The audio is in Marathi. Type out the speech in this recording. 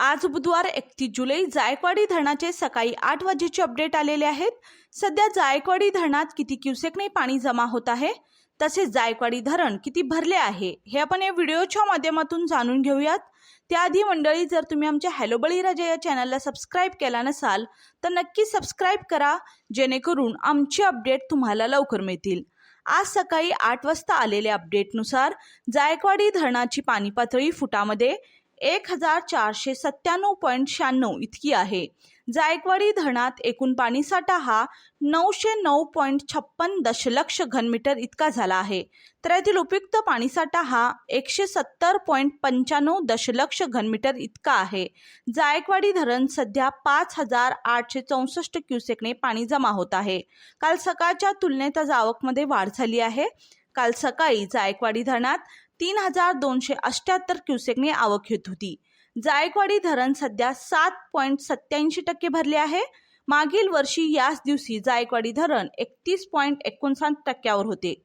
आज बुधवार एकतीस जुलै जायकवाडी धरणाचे सकाळी आठ वाजेचे अपडेट आलेले आहेत. सध्या जायकवाडी धरणात किती क्युसेकने पाणी जमा होत आहे? तसेच जायकवाडी धरण किती भरले आहे? हे आपण या व्हिडिओच्या माध्यमातून जाणून घेऊयात. त्याआधी मंडळी जर तुम्ही आमच्या हॅलो बळीराजा या चॅनलला सबस्क्राईब केला नसाल तर नक्की सबस्क्राईब करा जेणेकरून आमचे अपडेट तुम्हाला लवकर मिळतील. आज सकाळी आठ वाजता आलेल्या अपडेटनुसार जायकवाडी धरणाची पाणी पातळी फुटामध्ये एक हजार चारशे सत्त्याण्णव पॉईंट शहाण्णव इतकी आहे. जायकवाडी धरणात एकूण पाणीसाठा हा नऊशे नऊ पॉईंट छप्पन दशलक्ष घनमीटर इतका झाला आहे. तर यातील उपयुक्त पाणीसाठा हा एकशे सत्तर पॉईंट पंच्याण्णव दशलक्ष घनमीटर इतका आहे. जायकवाडी धरण सध्या पाच हजार आठशे चौसष्ट क्युसेकने पाणी जमा होत आहे. काल सकाळच्या तुलनेत आज आवकमध्ये वाढ झाली आहे. काल सकाळी जायकवाडी धरणात तीन हजार दोनशे अठ्ठ्याहत्तर क्युसेकने आवक येत होती. जायकवाडी धरण सध्या सात पॉईंट सत्याऐंशी टक्के भरले आहे. मागील वर्षी याच दिवशी जायकवाडी धरण एकतीस पॉईंट एकोणसाठ टक्क्यावर होते.